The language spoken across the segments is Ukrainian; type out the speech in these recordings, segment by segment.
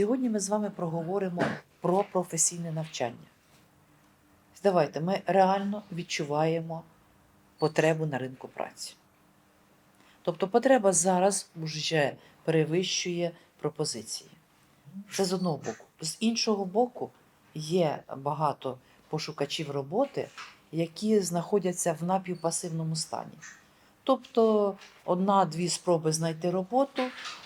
Сьогодні ми з вами проговоримо про професійне навчання. Давайте ми реально відчуваємо потребу на ринку праці. Тобто потреба зараз вже перевищує пропозиції. Це з одного боку. З іншого боку, є багато пошукачів роботи, які знаходяться в напівпасивному стані. Тобто одна-дві спроби знайти роботу,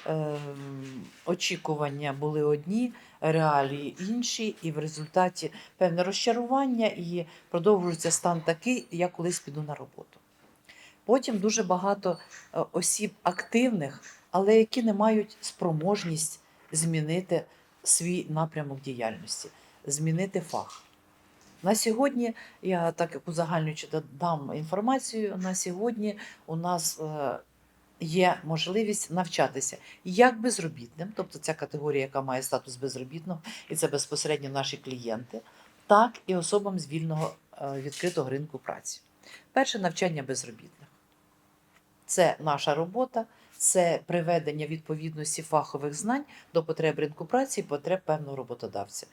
ем, очікування були одні, реалії інші, і в результаті певне розчарування і продовжується стан такий, я колись піду на роботу. Потім дуже багато е, осіб активних, але які не мають спроможність змінити свій напрямок діяльності, змінити фах. На сьогодні, я так узагальнюючи дам інформацію, на сьогодні у нас е, є можливість навчатися як безробітним, тобто ця категорія, яка має статус безробітного, і це безпосередньо наші клієнти, так і особам з вільного е, відкритого ринку праці. Перше навчання безробітних. Це наша робота, це приведення відповідності фахових знань до потреб ринку праці і потреб певного роботодавця.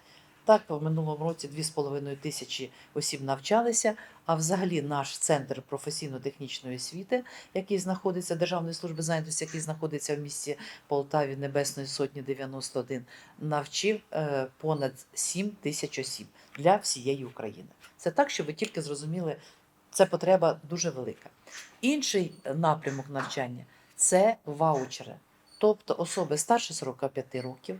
Так, в минулому році 2,5 тисячі осіб навчалися, а взагалі наш центр професійно-технічної освіти, який знаходиться Державної служби зайнятості, який знаходиться в місті Полтаві Небесної Сотні 91, навчив е, понад 7 тисяч осіб для всієї України. Це так, щоб ви тільки зрозуміли, це потреба дуже велика. Інший напрямок навчання це ваучери, тобто особи старше 45 років,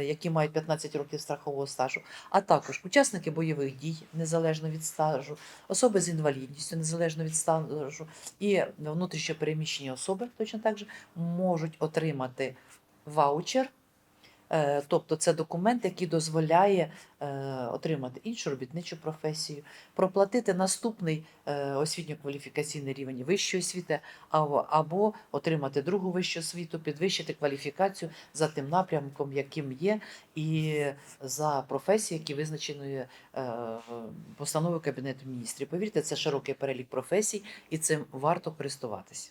які мають 15 років страхового стажу, а також учасники бойових дій незалежно від стажу, особи з інвалідністю незалежно від стажу, і внутрішньопереміщені особи точно так же можуть отримати ваучер. Е, Тобто це документ, який дозволяє е, отримати іншу робітничу професію, проплатити наступний е, освітньо-кваліфікаційний рівень вищої освіти, або, отримати другу вищу освіту, підвищити кваліфікацію за тим напрямком, яким є, і за професії, які визначені постановою Кабінету міністрів. Повірте, це широкий перелік професій, і цим варто користуватися.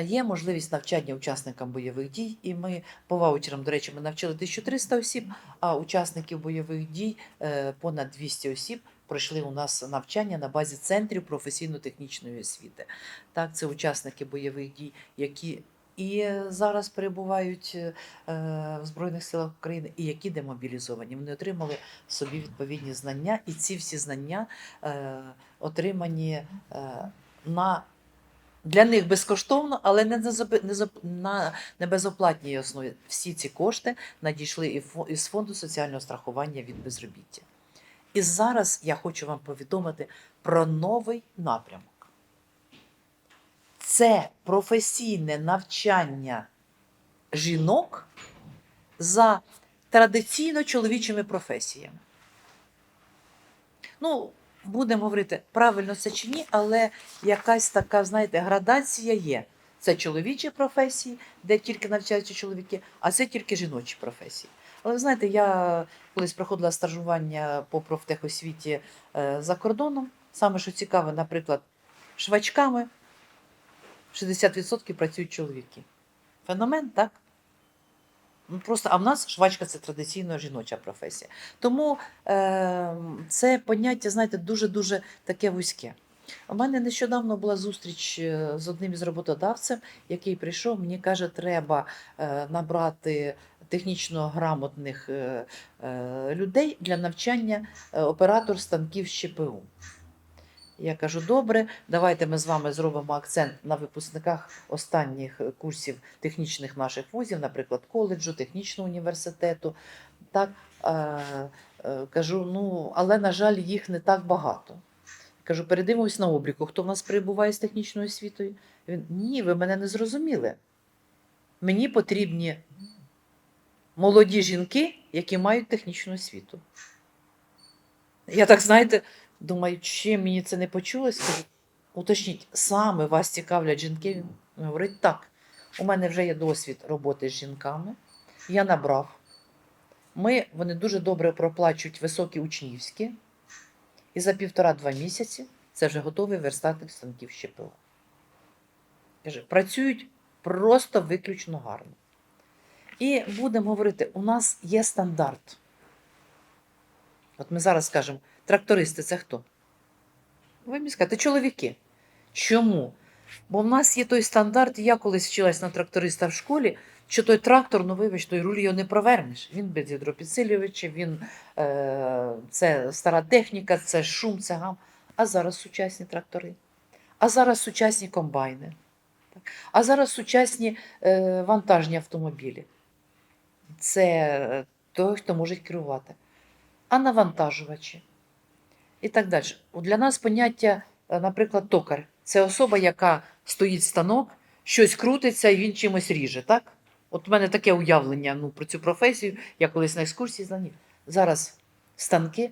Є можливість навчання учасникам бойових дій, і ми по ваучерам, до речі, ми навчили 1300 осіб, а учасників бойових дій е, понад 200 осіб пройшли у нас навчання на базі центрів професійно-технічної освіти. Так, це учасники бойових дій, які і зараз перебувають е, в Збройних силах України, і які демобілізовані. Вони отримали собі відповідні знання, і ці всі знання е, отримані на для них безкоштовно, але не на, не, безоплатній основі. Всі ці кошти надійшли із фонду соціального страхування від безробіття. І зараз я хочу вам повідомити про новий напрямок. Це професійне навчання жінок за традиційно чоловічими професіями. Ну, будемо говорити, правильно це чи ні, але якась така, знаєте, градація є. Це чоловічі професії, де тільки навчаються чоловіки, а це тільки жіночі професії. Але ви знаєте, я колись проходила стажування по профтехосвіті е, за кордоном. Саме що цікаве, наприклад, швачками 60% працюють чоловіки. Феномен, так? Ну, Просто, а в нас швачка це традиційно жіноча професія. Тому е, це поняття, знаєте, дуже-дуже таке вузьке. У мене нещодавно була зустріч е, з одним із роботодавцем, який прийшов, мені каже, треба е, набрати технічно грамотних е, людей для навчання оператор станків з ЧПУ. Я кажу, добре, давайте ми з вами зробимо акцент на випускниках останніх е, курсів технічних наших вузів, наприклад, коледжу, технічного університету. Так, е, е, кажу, ну, але, на жаль, їх не так багато. Кажу, передивимось на обліку, хто в нас перебуває з технічною освітою. Він, ні, ви мене не зрозуміли. Мені потрібні молоді жінки, які мають технічну освіту. Я так, знаєте, думаю, чи мені це не почулось? Кажу, уточніть, саме вас цікавлять жінки? Говорить, так, у мене вже є досвід роботи з жінками. Я набрав. Ми, вони дуже добре проплачують високі учнівські. І за півтора-два місяці це вже готовий верстатник станків ЩПО. Каже, працюють просто виключно гарно. І будемо говорити: у нас є стандарт. От ми зараз скажемо, трактористи це хто? Ви мені скажете, чоловіки. Чому? Бо в нас є той стандарт, я колись вчилась на тракториста в школі, що той трактор, ну вибач, той руль його не провернеш. Він без гідропідсилювачів, він, е, це стара техніка, це шум, це гам. А зараз сучасні трактори. А зараз сучасні комбайни. А зараз сучасні е, вантажні автомобілі. Це е, той, хто може керувати. А навантажувачі. І так далі. Для нас поняття, е, наприклад, токар це особа, яка стоїть станок, щось крутиться і він чимось ріже. Так? От у мене таке уявлення ну, про цю професію. Я колись на екскурсії знав. Зараз станки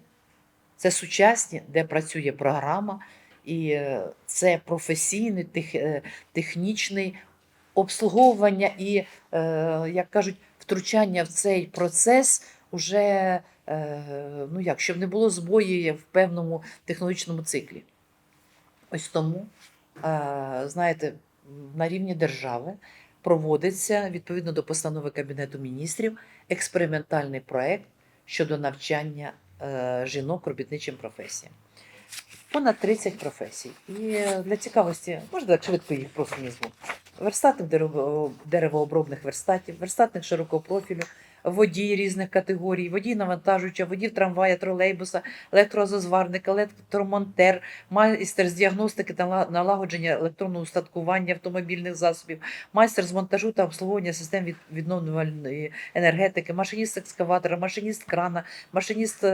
це сучасні, де працює програма, і е, це професійний, тех, е, технічний обслуговування і, як кажуть, втручання в цей процес уже, ну як, щоб не було збоїв в певному технологічному циклі. Ось тому, е, знаєте, на рівні держави проводиться відповідно до постанови Кабінету міністрів експериментальний проект щодо навчання е, жінок робітничим професіям. Понад 30 професій. І е, для цікавості, можна так швидко їх просто назву. Верстатник дерево- деревообробних верстатів, верстатник широкого профілю, водій різних категорій, водій навантажувача, водій трамвая, тролейбуса, електрозазварник, електромонтер, майстер з діагностики та налагодження електронного устаткування автомобільних засобів, майстер з монтажу та обслуговування систем від- відновлювальної енергетики, машиніст екскаватора, машиніст крана, машиніст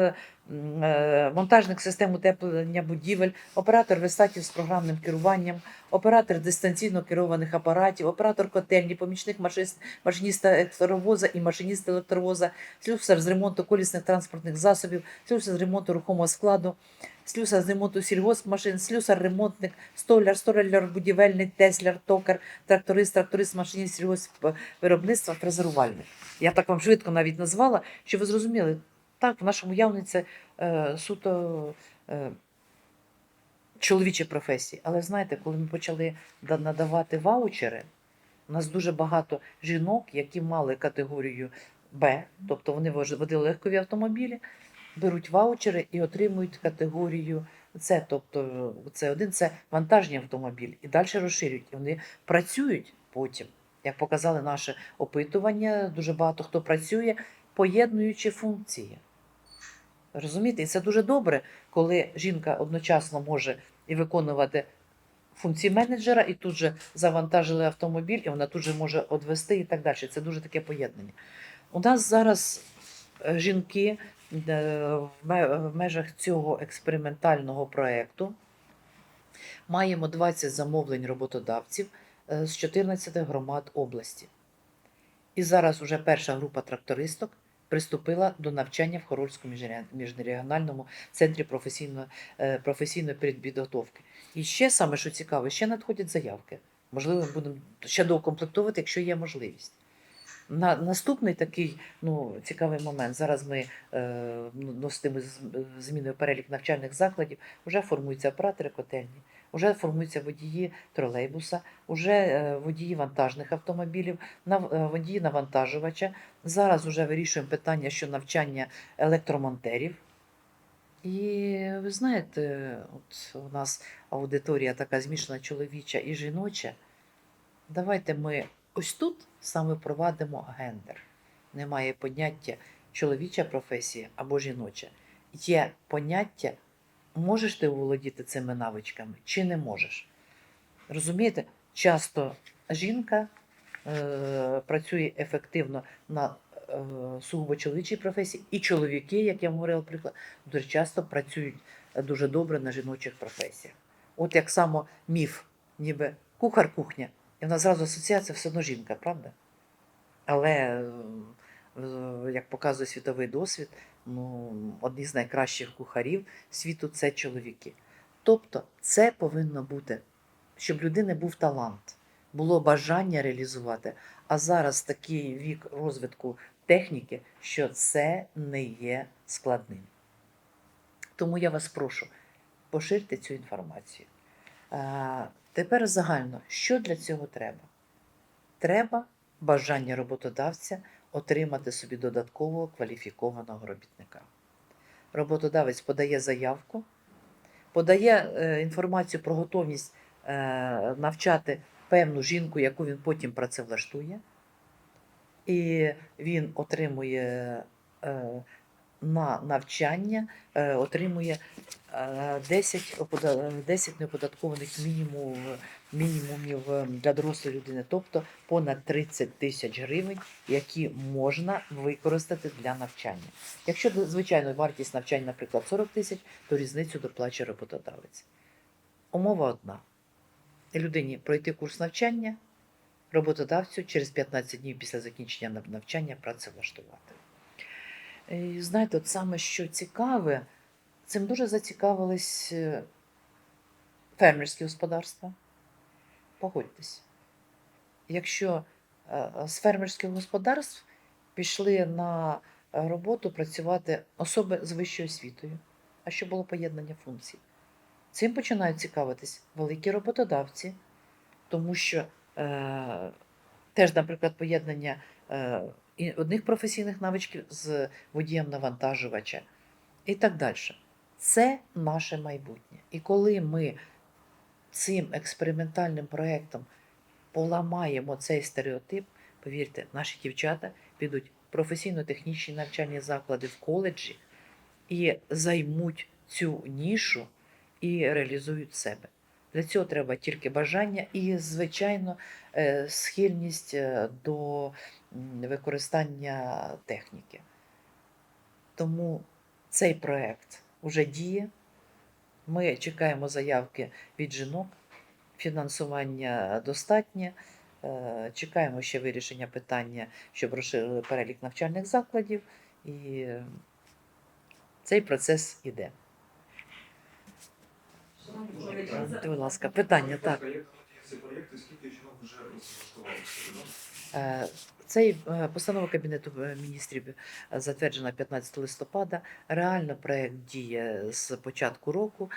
монтажник систем утеплення будівель, оператор верстатів з програмним керуванням, оператор дистанційно керованих апаратів, оператор котельні, помічник машист, машиніста електровоза і машиніст електровоза, слюсар з ремонту колісних транспортних засобів, слюсар з ремонту рухомого складу, слюсар з ремонту сільгоспмашин, слюсар, ремонтник, столяр, столяр, будівельник, тесляр, токар, тракторист, тракторист, машиніст сільгоспвиробництва, фрезерувальник. Я так вам швидко навіть назвала, щоб ви зрозуміли, так, в нашому явні це е, суто е, чоловічі професії. Але знаєте, коли ми почали надавати ваучери, у нас дуже багато жінок, які мали категорію Б, тобто вони водили легкові автомобілі, беруть ваучери і отримують категорію С, тобто це один це вантажні автомобілі, і далі розширюють. І вони працюють потім. Як показали наше опитування, дуже багато хто працює, поєднуючи функції. Розумієте, і це дуже добре, коли жінка одночасно може і виконувати функції менеджера, і тут же завантажили автомобіль, і вона тут же може одвести і так далі. Це дуже таке поєднання. У нас зараз е, жінки е, в межах цього експериментального проєкту маємо 20 замовлень роботодавців е, з 14 громад області. І зараз уже перша група трактористок приступила до навчання в Хорольському міжрегіональному центрі професійної, е, професійної підготовки. І ще саме, що цікаво, ще надходять заявки. Можливо, будемо ще доукомплектувати, якщо є можливість. На, наступний такий ну, цікавий момент. Зараз ми е, ну, з- зміною перелік навчальних закладів, вже формуються оператори котельні, вже формуються водії тролейбуса, вже е, водії вантажних автомобілів, е, водії навантажувача. Зараз вже вирішуємо питання щодо навчання електромонтерів. І ви знаєте, от у нас аудиторія така змішана чоловіча і жіноча. Давайте ми ось тут саме впровадимо гендер. Немає поняття чоловіча професія або жіноча. Є поняття, можеш ти володіти цими навичками чи не можеш. Розумієте, часто жінка е, працює ефективно на е, сугубо чоловічій професії, і чоловіки, як я вам говорила, приклад, дуже часто працюють дуже добре на жіночих професіях. От як само міф, ніби кухар кухня, і в нас зразу асоціація все одно жінка, правда? Але, як показує світовий досвід, ну, одні з найкращих кухарів світу це чоловіки. Тобто це повинно бути, щоб людини був талант, було бажання реалізувати. А зараз такий вік розвитку техніки, що це не є складним. Тому я вас прошу, поширте цю інформацію. Тепер загально, що для цього треба? Треба бажання роботодавця отримати собі додаткового кваліфікованого робітника. Роботодавець подає заявку, подає е, інформацію про готовність е, навчати певну жінку, яку він потім працевлаштує, і він отримує е, на навчання, отримує 10, опода- 10 неоподаткованих мінімум, мінімумів е, для дорослої людини, тобто понад 30 тисяч гривень, які можна використати для навчання. Якщо, звичайно, вартість навчання, наприклад, 40 тисяч, то різницю доплачує роботодавець. Умова одна: людині пройти курс навчання, роботодавцю через 15 днів після закінчення навчання працевлаштувати. І знаєте, от саме що цікаве, цим дуже зацікавились е, фермерські господарства. Погодьтесь, якщо е, з фермерських господарств пішли на роботу працювати особи з вищою освітою, а що було поєднання функцій. Цим починають цікавитись великі роботодавці, тому що е, теж, наприклад, поєднання е, одних професійних навичків з водієм навантажувача і так далі. Це наше майбутнє. І коли ми цим експериментальним проєктом поламаємо цей стереотип, повірте, наші дівчата підуть в професійно-технічні навчальні заклади в коледжі і займуть цю нішу і реалізують себе. Для цього треба тільки бажання і, звичайно, е, схильність е, до використання техніки. Тому цей проект вже діє. Ми чекаємо заявки від жінок, фінансування достатнє. Е, Чекаємо ще вирішення питання, щоб розширили перелік навчальних закладів, і цей процес іде. Будь ласка, питання так. Ці проєкти, скільки жінок вже розлаштувалися? Цей е, постанова Кабінету е, міністрів е, затверджена 15 листопада. Реально проект діє з початку року.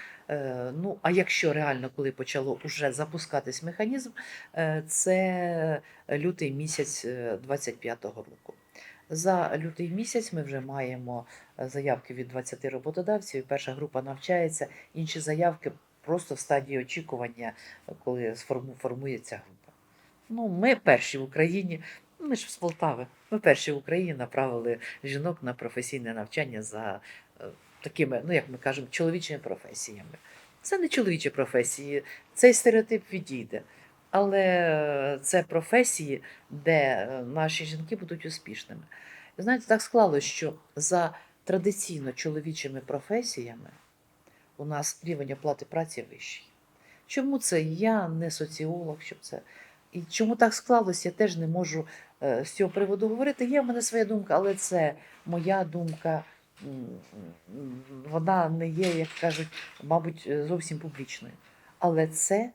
Ну а якщо реально, коли почало уже запускатись механізм, це лютий місяць 25-го року. За лютий місяць ми вже маємо заявки від 20 роботодавців. Перша група навчається, інші заявки просто в стадії очікування, коли формується група. Ну, ми перші в Україні, ми ж з Полтави, ми перші в Україні направили жінок на професійне навчання за е, такими, ну як ми кажемо, чоловічими професіями. Це не чоловічі професії, цей стереотип відійде. Але е, це професії, де е, наші жінки будуть успішними. Знаєте, так склалося, що за традиційно чоловічими професіями у нас рівень оплати праці вищий. Чому це? Я не соціолог, щоб це. І чому так склалося, я теж не можу з цього приводу говорити. Є в мене своя думка, але це моя думка. Вона не є, як кажуть, мабуть, е, зовсім публічною. Але це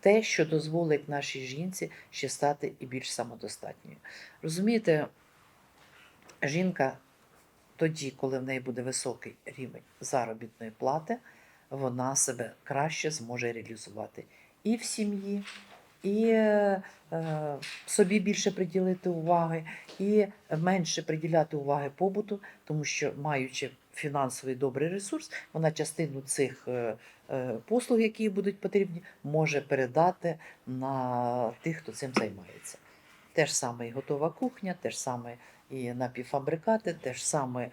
те, що дозволить нашій жінці ще стати і більш самодостатньою. Розумієте, жінка тоді, коли в неї буде високий рівень заробітної плати, вона себе краще зможе реалізувати і в сім'ї, і е, собі більше приділити уваги, і менше приділяти уваги побуту, тому що, маючи фінансовий добрий ресурс, вона частину цих е, е, послуг, які будуть потрібні, може передати на тих, хто цим займається. Те ж саме і готова кухня, те ж саме і напівфабрикати, те ж саме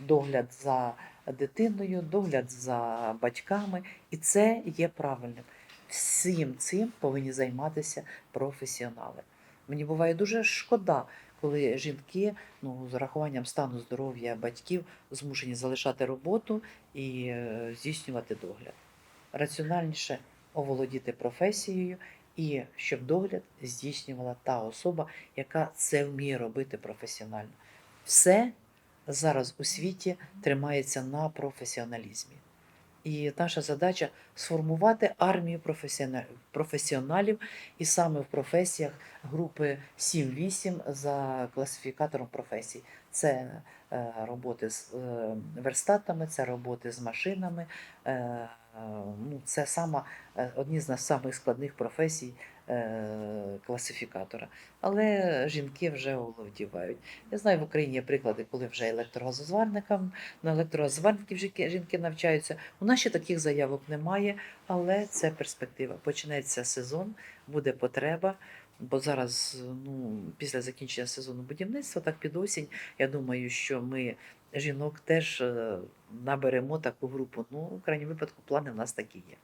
догляд за дитиною, догляд за батьками, і це є правильним. Всім цим повинні займатися професіонали. Мені буває дуже шкода, коли жінки, ну, з урахуванням стану здоров'я батьків, змушені залишати роботу і е, здійснювати догляд. Раціональніше оволодіти професією і щоб догляд здійснювала та особа, яка це вміє робити професіонально. Все зараз у світі тримається на професіоналізмі. І наша задача сформувати армію професіоналів, і саме в професіях групи 7-8 за класифікатором професій. Це е, роботи з е, верстатами, це роботи з машинами. Е, ну, це сама, одні з найскладних професій класифікатора. Але жінки вже оволодівають. Я знаю, в Україні є приклади, коли вже електрогазозварникам на електрогазозварників жінки, навчаються. У нас ще таких заявок немає, але це перспектива. Почнеться сезон, буде потреба. Бо зараз, ну, після закінчення сезону будівництва, так під осінь, я думаю, що ми жінок теж е, наберемо таку групу. Ну, в крайньому випадку, плани в нас такі є.